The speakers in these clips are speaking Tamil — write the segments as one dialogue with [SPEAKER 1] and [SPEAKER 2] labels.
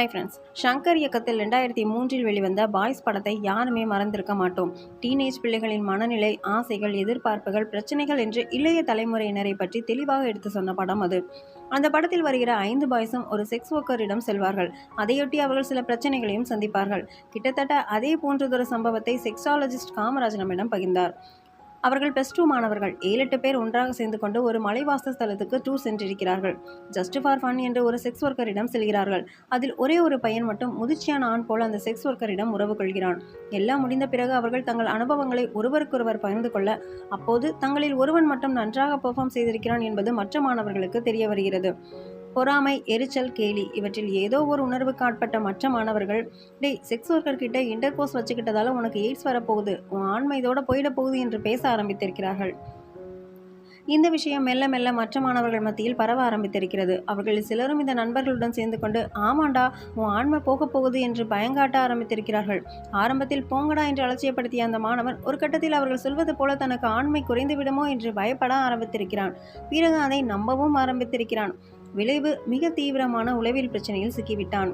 [SPEAKER 1] ஹாய் ஃப்ரெண்ட்ஸ் ஷங்கர் இயக்கத்தில் ரெண்டாயிரத்தி மூன்றில் வெளிவந்த பாய்ஸ் படத்தை யாருமே மறந்திருக்க மாட்டோம். டீனேஜ் பிள்ளைகளின் மனநிலை ஆசைகள் எதிர்பார்ப்புகள் பிரச்சனைகள் என்று இளைய தலைமுறையினரை பற்றி தெளிவாக எடுத்து சொன்ன படம் அது. அந்த படத்தில் வருகிற ஐந்து பாய்ஸும் ஒரு செக்ஸ் ஒர்க்கரிடம் செல்வார்கள். அதையொட்டி அவர்கள் சில பிரச்சனைகளையும் சந்திப்பார்கள். கிட்டத்தட்ட அதே போன்றதொரு சம்பவத்தை செக்ஸாலஜிஸ்ட் காமராஜ் நம்மிடம் பகிர்ந்தார். அவர்கள் ப்ளஸ் டூ மாணவர்கள். ஏழு எட்டு பேர் ஒன்றாக சேர்ந்து கொண்டு ஒரு மலைவாச ஸ்தலத்துக்கு டூர் சென்றிருக்கிறார்கள். ஜஸ்ட் ஃபார் ஃபன் என்று ஒரு செக்ஸ் ஒர்க்கரிடம் செல்கிறார்கள். அதில் ஒரே ஒரு பையன் மட்டும் முதிர்ச்சியான ஆண் போல் அந்த செக்ஸ் ஒர்க்கரிடம் உறவு கொள்கிறான். எல்லாம் முடிந்த பிறகு அவர்கள் தங்கள் அனுபவங்களை ஒருவருக்கொருவர் பகிர்ந்து கொள்ள அப்போது தங்களில் ஒருவன் மட்டும் நன்றாக பெர்ஃபார்ம் செய்திருக்கிறான் என்பது மற்ற மாணவர்களுக்கு தெரிய வருகிறது. பொறாமை எரிச்சல் கேலி இவற்றில் ஏதோ ஒரு உணர்வுக்கு ஆட்பட்ட மற்ற மாணவர்கள் டேய் செக்ஸ் ஒர்க்கர்கிட்ட இன்டர் கோர்ஸ் வச்சுக்கிட்டதால உனக்கு எய்ட்ஸ் வரப்போகுது. உன் ஆண்மை இதோட போயிட போகுது என்று பேச ஆரம்பித்திருக்கிறார்கள். இந்த விஷயம் மெல்ல மெல்ல மற்ற மாணவர்கள் மத்தியில் பரவ ஆரம்பித்திருக்கிறது. அவர்களில் சிலரும் இந்த நண்பர்களுடன் சேர்ந்து கொண்டு ஆமாண்டா உன் ஆண்மை போக போகுது என்று பயங்காட்ட ஆரம்பித்திருக்கிறார்கள். ஆரம்பத்தில் போங்கடா என்று அலட்சியப்படுத்திய அந்த மாணவன் ஒரு கட்டத்தில் அவர்கள் சொல்வது போல தனக்கு ஆண்மை குறைந்து விடுமோ என்று பயப்பட ஆரம்பித்திருக்கிறான். பிறகு அதை நம்பவும் ஆரம்பித்திருக்கிறான். விளைவு மிக தீவிரமான உளவியல் பிரச்சனையில் சிக்கிவிட்டான்.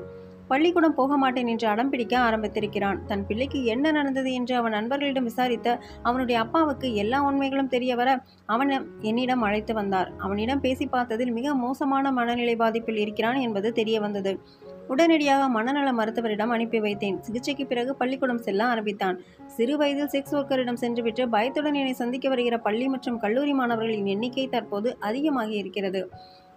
[SPEAKER 1] பள்ளிக்கூடம் போக மாட்டேன் என்று அடம் பிடிக்க ஆரம்பித்திருக்கிறான். தன் பிள்ளைக்கு என்ன நடந்தது என்று அவன் நண்பர்களிடம் விசாரித்த அவனுடைய அப்பாவுக்கு எல்லா உண்மைகளும் தெரிய வர அவன் என்னிடம் அழைத்து வந்தார். அவனிடம் பேசி பார்த்ததில் மிக மோசமான மனநிலை பாதிப்பில் இருக்கிறான் என்பது தெரிய வந்தது. உடனடியாக மனநல மருத்துவரிடம் அனுப்பி வைத்தேன். சிகிச்சைக்கு பிறகு பள்ளிக்கூடம் செல்ல ஆரம்பித்தான். சிறு வயதில் செக்ஸ் ஒர்க்கரிடம் சென்றுவிட்டு பயத்துடன் என்னை சந்திக்க வருகிற பள்ளி மற்றும் கல்லூரி மாணவர்களின் எண்ணிக்கை தற்போது அதிகமாகி இருக்கிறது.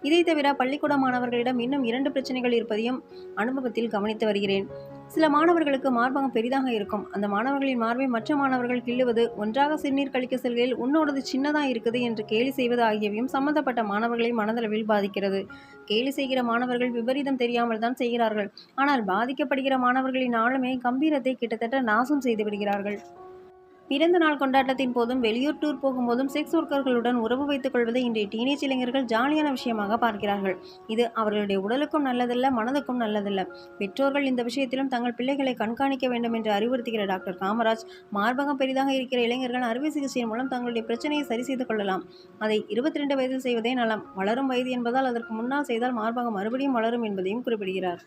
[SPEAKER 1] இதை தவிர பள்ளிக்கூட மாணவர்களிடம் இன்னும் இரண்டு பிரச்சனைகள் இருப்பதையும் அனுபவத்தில் கவனித்து வருகிறேன். சில மாணவர்களுக்கு மார்பகம் பெரிதாக இருக்கும். அந்த மாணவர்களின் மார்பை மற்ற மாணவர்கள் கிள்ளுவது ஒன்றாக சிறுநீர் கழிக்க செல்கையில் உன்னோடது சின்னதாக இருக்குது என்று கேலி செய்வது ஆகியவையும் சம்பந்தப்பட்ட மாணவர்களை மனதளவில் பாதிக்கிறது. கேலி செய்கிற மாணவர்கள் விபரீதம் தெரியாமல் தான் செய்கிறார்கள். ஆனால் பாதிக்கப்படுகிற மாணவர்களின் ஆளுமை கம்பீரத்தை கிட்டத்தட்ட நாசம் செய்து விடுகிறார்கள். பிறந்த நாள் கொண்டாட்டத்தின் போதும் வெளியூர் டூர் போகும்போதும் செக்ஸ் ஒர்க்கர்களுடன் உறவு வைத்துக் கொள்வதை இன்றைய டீனேஜ் இளைஞர்கள் ஜாலியான விஷயமாக பார்க்கிறார்கள். இது அவர்களுடைய உடலுக்கும் நல்லதல்ல மனதுக்கும் நல்லதல்ல. பெற்றோர்கள் இந்த விஷயத்திலும் தங்கள் பிள்ளைகளை கண்காணிக்க வேண்டும் என்று அறிவுறுத்துகிற டாக்டர் காமராஜ் மார்பகம் பெரிதாக இருக்கிற இளைஞர்கள் அறுவை சிகிச்சையின் மூலம் தங்களுடைய பிரச்சனையை சரி செய்து கொள்ளலாம். அதை இருபத்தி ரெண்டு வயதில் செய்வதே நலம். வளரும் வயது என்பதால் அதற்கு முன்னால் செய்தால் மார்பகம் மறுபடியும் வளரும் என்பதையும் குறிப்பிடுகிறார்.